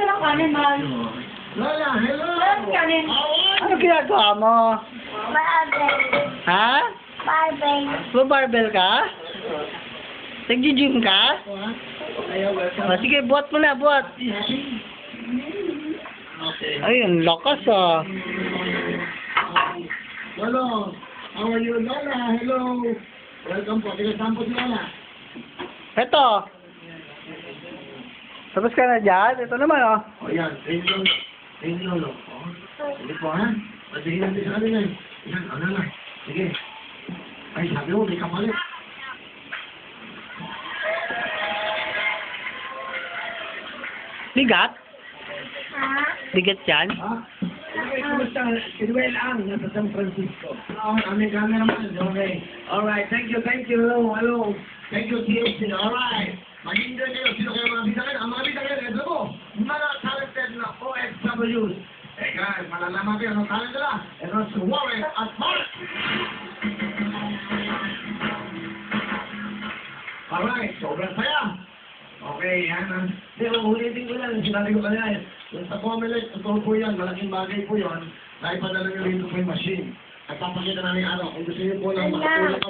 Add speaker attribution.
Speaker 1: ito ng kanin, mahal.
Speaker 2: Lola, hello!
Speaker 1: Walang kanin.
Speaker 3: Ano ginagawa mo?
Speaker 4: Barbell.
Speaker 3: Ha?
Speaker 4: Barbell.
Speaker 3: Barbell ka? Nag-gym ka? Ah, sige, buhat mo na, buhat. Ayun, lakas ah.
Speaker 2: Hello! How are you, Lola? Hello! Welcome po. Sige, sampo si Lola.
Speaker 3: Eto. Tapos ka na dyan? Ito naman oh.
Speaker 2: O yan, train Lolo. Train Lolo. O, sige po ha. Patigin natin sa kanila eh. Yan, ano na. Sige. Ay, sabi mo, may kapalit.
Speaker 3: Bigat?
Speaker 4: Ha?
Speaker 3: Bigat yan?
Speaker 2: Ha? Okay, kumusta? Inuel Ang, nasa San Francisco. Oo, kami cameraman. Okay. Alright, thank you, thank you. Hello, hello. Mga bisakin? Ang mga bisakin, ito po. Mga talented na OFWs. Eh guys, malalaman kayo ng talent nila. Ito si Warren at Mark. Alright, sobrang saya. Okay, yan. ah. Pero ulitin ko lang, sinabi ko kanina, eh, yung sa Comelec, totoo po yan, malaking bagay po yun, na ipadala nyo rito po yung machine. At papakita namin araw, kung gusto nyo po lang makatulong kami.